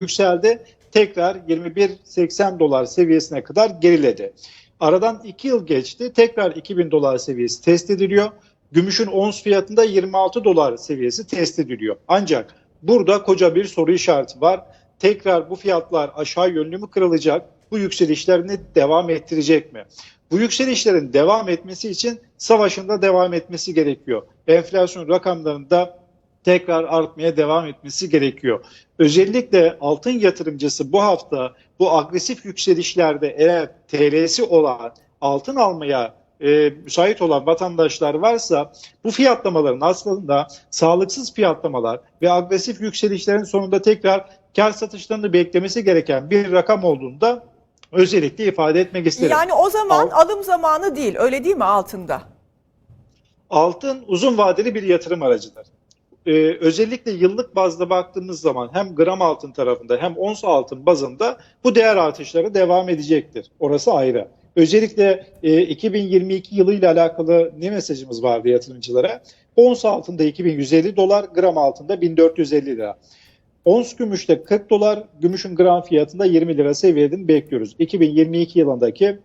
yükseldi. Tekrar 21.80 dolar seviyesine kadar geriledi. Aradan 2 yıl geçti. Tekrar 2000 dolar seviyesi test ediliyor. Gümüşün ons fiyatında 26 dolar seviyesi test ediliyor. Ancak burada koca bir soru işareti var. Tekrar bu fiyatlar aşağı yönlü mü kırılacak? Bu yükselişlerini devam ettirecek mi? Bu yükselişlerin devam etmesi için savaşın da devam etmesi gerekiyor. Enflasyon rakamlarında tekrar artmaya devam etmesi gerekiyor. Özellikle altın yatırımcısı bu hafta bu agresif yükselişlerde eğer TL'si olan altın almaya e, müsait olan vatandaşlar varsa bu fiyatlamaların aslında sağlıksız fiyatlamalar ve agresif yükselişlerin sonunda tekrar kar satışlarını beklemesi gereken bir rakam olduğunda özellikle ifade etmek isterim. Yani o zaman Al- alım zamanı değil öyle değil mi altında? Altın uzun vadeli bir yatırım aracıdır. Ee, özellikle yıllık bazda baktığımız zaman hem gram altın tarafında hem ons altın bazında bu değer artışları devam edecektir. Orası ayrı. Özellikle e, 2022 yılı ile alakalı ne mesajımız vardı yatırımcılara? Ons altında 2150 dolar, gram altında 1450 lira. Ons gümüşte 40 dolar, gümüşün gram fiyatında 20 lira seviyeden bekliyoruz. 2022 yılındaki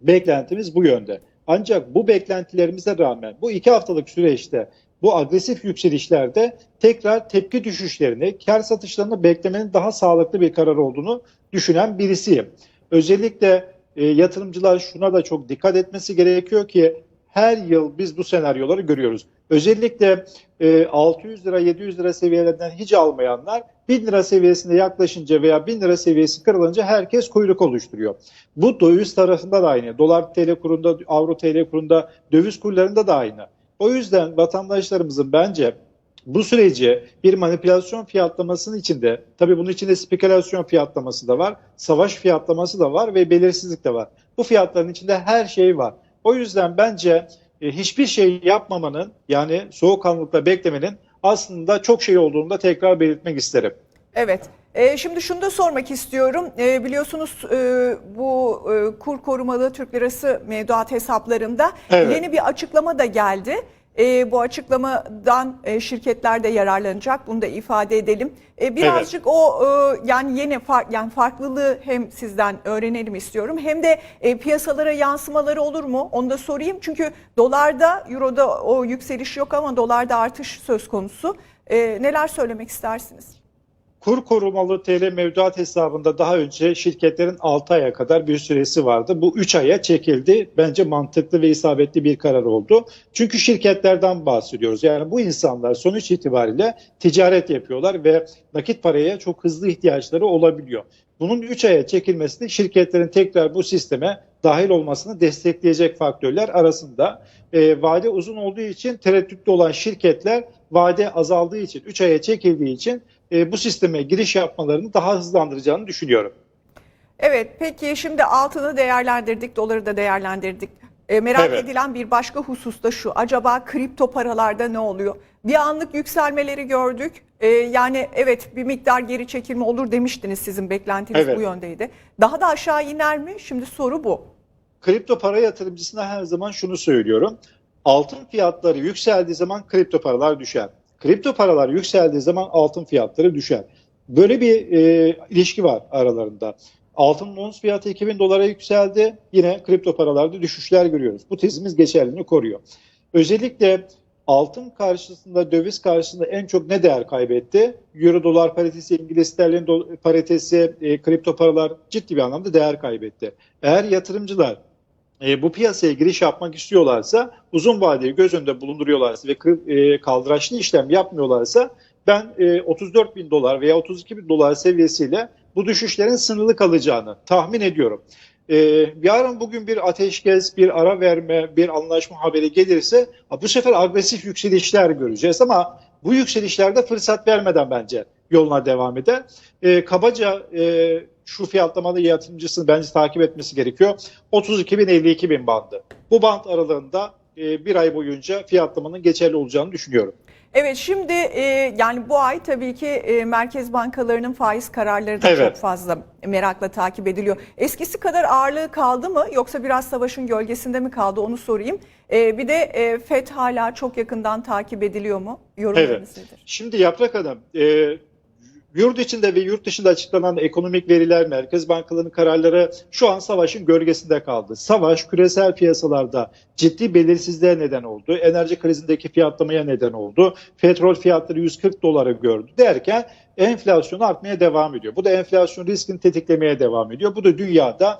beklentimiz bu yönde. Ancak bu beklentilerimize rağmen bu iki haftalık süreçte bu agresif yükselişlerde tekrar tepki düşüşlerini, kar satışlarını beklemenin daha sağlıklı bir karar olduğunu düşünen birisiyim. Özellikle e, yatırımcılar şuna da çok dikkat etmesi gerekiyor ki her yıl biz bu senaryoları görüyoruz. Özellikle e, 600 lira 700 lira seviyelerinden hiç almayanlar 1000 lira seviyesine yaklaşınca veya 1000 lira seviyesi kırılınca herkes kuyruk oluşturuyor. Bu döviz tarafında da aynı. Dolar TL kurunda, avro TL kurunda, döviz kurlarında da aynı. O yüzden vatandaşlarımızın bence bu süreci bir manipülasyon fiyatlamasının içinde, tabii bunun içinde spekülasyon fiyatlaması da var, savaş fiyatlaması da var ve belirsizlik de var. Bu fiyatların içinde her şey var. O yüzden bence e, hiçbir şey yapmamanın yani soğukkanlılıkla beklemenin aslında çok şey olduğunu da tekrar belirtmek isterim. Evet. Ee, şimdi şunu da sormak istiyorum. Ee, biliyorsunuz e, bu e, kur korumalı Türk lirası mevduat hesaplarında Evet. yeni bir açıklama da geldi. E, bu açıklamadan e, şirketler de yararlanacak. Bunu da ifade edelim. E, birazcık o e, yani yeni fark yani farklılığı hem sizden öğrenelim istiyorum. Hem de e, piyasalara yansımaları olur mu? Onu da sorayım. Çünkü dolarda, euroda o yükseliş yok ama dolarda artış söz konusu. E, neler söylemek istersiniz? Kur korumalı TL mevduat hesabında daha önce şirketlerin 6 aya kadar bir süresi vardı. Bu 3 aya çekildi. Bence mantıklı ve isabetli bir karar oldu. Çünkü şirketlerden bahsediyoruz. Yani bu insanlar sonuç itibariyle ticaret yapıyorlar ve nakit paraya çok hızlı ihtiyaçları olabiliyor. Bunun 3 aya çekilmesi de şirketlerin tekrar bu sisteme dahil olmasını destekleyecek faktörler arasında. E, vade uzun olduğu için tereddütlü olan şirketler vade azaldığı için 3 aya çekildiği için e, bu sisteme giriş yapmalarını daha hızlandıracağını düşünüyorum. Evet, peki şimdi altını değerlendirdik, doları da değerlendirdik. E, merak Evet. edilen bir başka husus da şu. Acaba kripto paralarda ne oluyor? Bir anlık yükselmeleri gördük. E, yani evet bir miktar geri çekilme olur demiştiniz sizin beklentiniz Evet. bu yöndeydi. Daha da aşağı iner mi? Şimdi soru bu. Kripto para yatırımcısına her zaman şunu söylüyorum. Altın fiyatları yükseldiği zaman kripto paralar düşer. Kripto paralar yükseldiği zaman altın fiyatları düşer. Böyle bir e, ilişki var aralarında. Altının ons fiyatı 2000 dolara yükseldi. Yine kripto paralarda düşüşler görüyoruz. Bu tezimiz geçerliliğini koruyor. Özellikle altın karşısında, döviz karşısında en çok ne değer kaybetti? Euro dolar paritesi, İngiliz sterlin paritesi, e, kripto paralar ciddi bir anlamda değer kaybetti. Eğer yatırımcılar e, bu piyasaya giriş yapmak istiyorlarsa, uzun vadeyi göz önünde bulunduruyorlarsa ve e, kaldıraçlı işlem yapmıyorlarsa ben e, 34 bin dolar veya 32 bin dolar seviyesiyle bu düşüşlerin sınırlı kalacağını tahmin ediyorum. E, yarın bugün bir ateşkes, bir ara verme, bir anlaşma haberi gelirse bu sefer agresif yükselişler göreceğiz ama bu yükselişlerde fırsat vermeden bence yoluna devam eder. E, kabaca e, şu fiyatlamalı yatırımcısını bence takip etmesi gerekiyor. 32 bin 52 bin bandı. Bu band aralığında e, bir ay boyunca fiyatlamanın geçerli olacağını düşünüyorum. Evet şimdi e, yani bu ay tabii ki e, merkez bankalarının faiz kararları da Evet. çok fazla merakla takip ediliyor. Eskisi kadar ağırlığı kaldı mı yoksa biraz savaşın gölgesinde mi kaldı onu sorayım. E, bir de e, FED hala çok yakından takip ediliyor mu? Yorumlarınız nedir? Şimdi Yaprak Hanım, e, yurt içinde ve yurt dışında açıklanan ekonomik veriler, merkez bankalarının kararları şu an savaşın gölgesinde kaldı. Savaş küresel piyasalarda ciddi belirsizliğe neden oldu. Enerji krizindeki fiyatlamaya neden oldu. Petrol fiyatları 140 doları gördü derken enflasyon artmaya devam ediyor. Bu da enflasyon riskini tetiklemeye devam ediyor. Bu da dünyada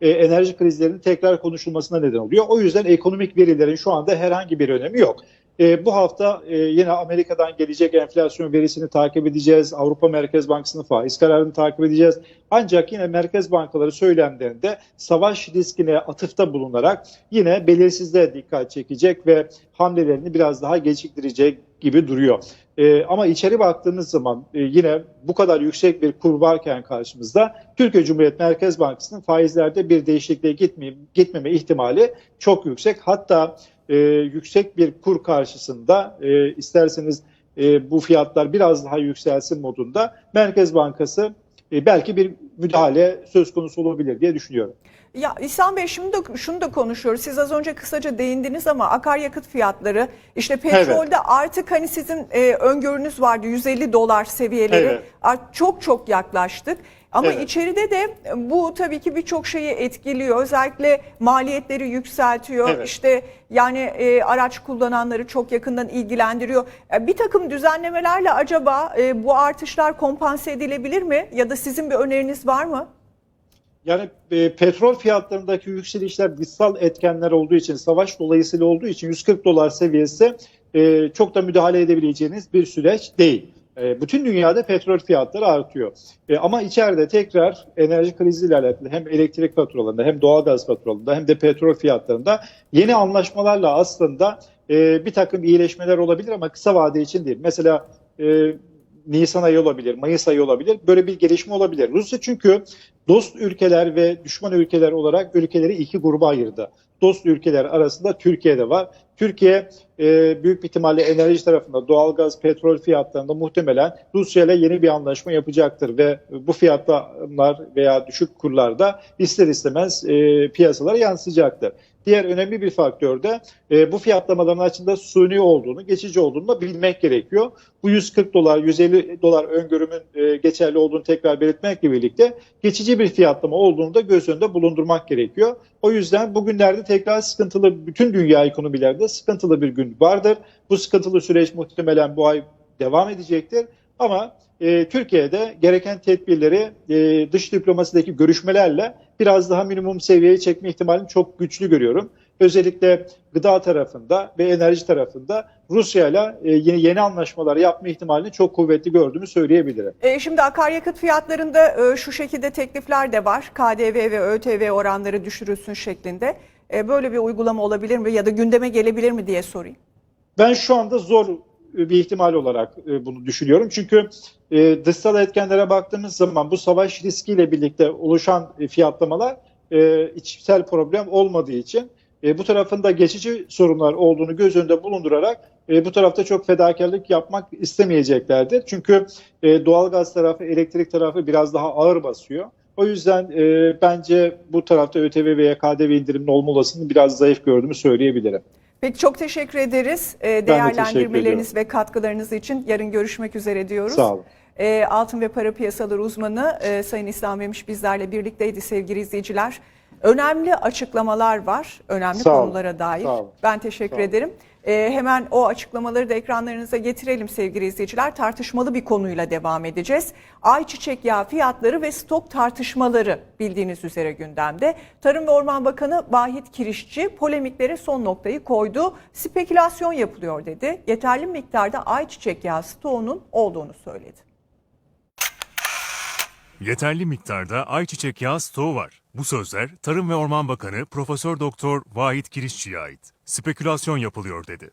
e, enerji krizlerinin tekrar konuşulmasına neden oluyor. O yüzden ekonomik verilerin şu anda herhangi bir önemi yok. E, bu hafta e, yine Amerika'dan gelecek enflasyon verisini takip edeceğiz. Avrupa Merkez Bankası'nın faiz kararını takip edeceğiz. Ancak yine merkez bankaları söylemlerinde savaş riskine atıfta bulunarak yine belirsizliğe dikkat çekecek ve hamlelerini biraz daha geciktirecek gibi duruyor. E, ama içeri baktığımız zaman e, yine bu kadar yüksek bir kur varken karşımızda Türkiye Cumhuriyet Merkez Bankası'nın faizlerde bir değişikliğe gitme, gitmeme ihtimali çok yüksek. Hatta e, yüksek bir kur karşısında e, isterseniz e, bu fiyatlar biraz daha yükselsin modunda Merkez Bankası e, belki bir müdahale söz konusu olabilir diye düşünüyorum. Ya İhsan Bey şimdi de, şunu da konuşuyoruz. Siz az önce kısaca değindiniz ama akaryakıt fiyatları işte petrolde artık hani sizin e, öngörünüz vardı 150 dolar seviyeleri Evet. Art- çok çok yaklaştık. Ama Evet. içeride de bu tabii ki birçok şeyi etkiliyor. Özellikle maliyetleri yükseltiyor. Evet. İşte yani e, araç kullananları çok yakından ilgilendiriyor. E, bir takım düzenlemelerle acaba e, bu artışlar kompanse edilebilir mi? Ya da sizin bir öneriniz var mı? Yani e, petrol fiyatlarındaki yükselişler dışsal etkenler olduğu için, savaş dolayısıyla olduğu için 140 dolar seviyesi e, çok da müdahale edebileceğiniz bir süreç değil. E, bütün dünyada petrol fiyatları artıyor. E, ama içeride tekrar enerji kriziyle alakalı hem elektrik faturalarında hem doğalgaz faturalarında hem de petrol fiyatlarında yeni anlaşmalarla aslında e, bir takım iyileşmeler olabilir ama kısa vade için değil. Mesela Nisan ayı olabilir, Mayıs ayı olabilir. Böyle bir gelişme olabilir. Rusya çünkü dost ülkeler ve düşman ülkeler olarak ülkeleri iki gruba ayırdı. Dost ülkeler arasında Türkiye de var. Türkiye e, büyük bir ihtimalle enerji tarafında doğalgaz, petrol fiyatlarında muhtemelen Rusya ile yeni bir anlaşma yapacaktır ve bu fiyatlar veya düşük kurlarda ister istemez e, piyasalara yansıyacaktır. Diğer önemli bir faktör de e, bu fiyatlamaların açısında suni olduğunu, geçici olduğunu da bilmek gerekiyor. Bu 140 dolar, 150 dolar öngörümün e, geçerli olduğunu tekrar belirtmekle birlikte geçici bir fiyatlama olduğunu da göz önünde bulundurmak gerekiyor. O yüzden bugünlerde tekrar sıkıntılı, bütün dünya ekonomilerde sıkıntılı bir gün vardır. Bu sıkıntılı süreç muhtemelen bu ay devam edecektir. Ama e, Türkiye'de gereken tedbirleri e, dış diplomasideki görüşmelerle biraz daha minimum seviyeye çekme ihtimalini çok güçlü görüyorum. Özellikle gıda tarafında ve enerji tarafında Rusya ile yeni yeni anlaşmalar yapma ihtimalini çok kuvvetli gördüğümü söyleyebilirim. E, şimdi akaryakıt fiyatlarında e, şu şekilde teklifler de var. KDV ve ÖTV oranları düşürülsün şeklinde. E, böyle bir uygulama olabilir mi ya da gündeme gelebilir mi diye sorayım. Ben şu anda zor bir ihtimal olarak e, bunu düşünüyorum. Çünkü e, dışsal etkenlere baktığımız zaman bu savaş riskiyle birlikte oluşan e, fiyatlamalar e, içsel problem olmadığı için e, bu tarafında geçici sorunlar olduğunu göz önünde bulundurarak e, bu tarafta çok fedakarlık yapmak istemeyeceklerdir. Çünkü e, doğalgaz tarafı, elektrik tarafı biraz daha ağır basıyor. O yüzden e, bence bu tarafta ÖTV veya KDV indiriminin olma olasılığını biraz zayıf gördüğümü söyleyebilirim. Peki çok teşekkür ederiz e, teşekkür değerlendirmeleriniz ve katkılarınız için. Yarın görüşmek üzere diyoruz. Sağ olun. E, altın ve para piyasaları uzmanı e, Sayın İslam Memiş bizlerle birlikteydi sevgili izleyiciler. Önemli açıklamalar var, önemli Sağ olun. konulara dair. Sağ olun. Ben teşekkür Sağ olun. ederim. E, hemen o açıklamaları da ekranlarınıza getirelim sevgili izleyiciler. Tartışmalı bir konuyla devam edeceğiz. Ayçiçek yağı fiyatları ve stok tartışmaları bildiğiniz üzere gündemde. Tarım ve Orman Bakanı Vahit Kirişçi polemiklere son noktayı koydu. Spekülasyon yapılıyor dedi. Yeterli miktarda ayçiçek yağı stoğunun olduğunu söyledi. Yeterli miktarda ayçiçek yağı stoğu var. Bu sözler Tarım ve Orman Bakanı Profesör Doktor Vahit Kirişçi'ye ait. Spekülasyon yapılıyor dedi.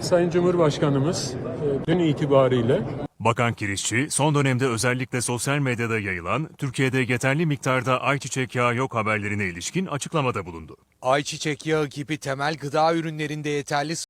Sayın Cumhurbaşkanımız e, dün itibariyle Bakan Kirişçi, son dönemde özellikle sosyal medyada yayılan Türkiye'de yeterli miktarda ayçiçek yağı yok haberlerine ilişkin açıklamada bulundu. Ayçiçek yağı gibi temel gıda ürünlerinde yeterli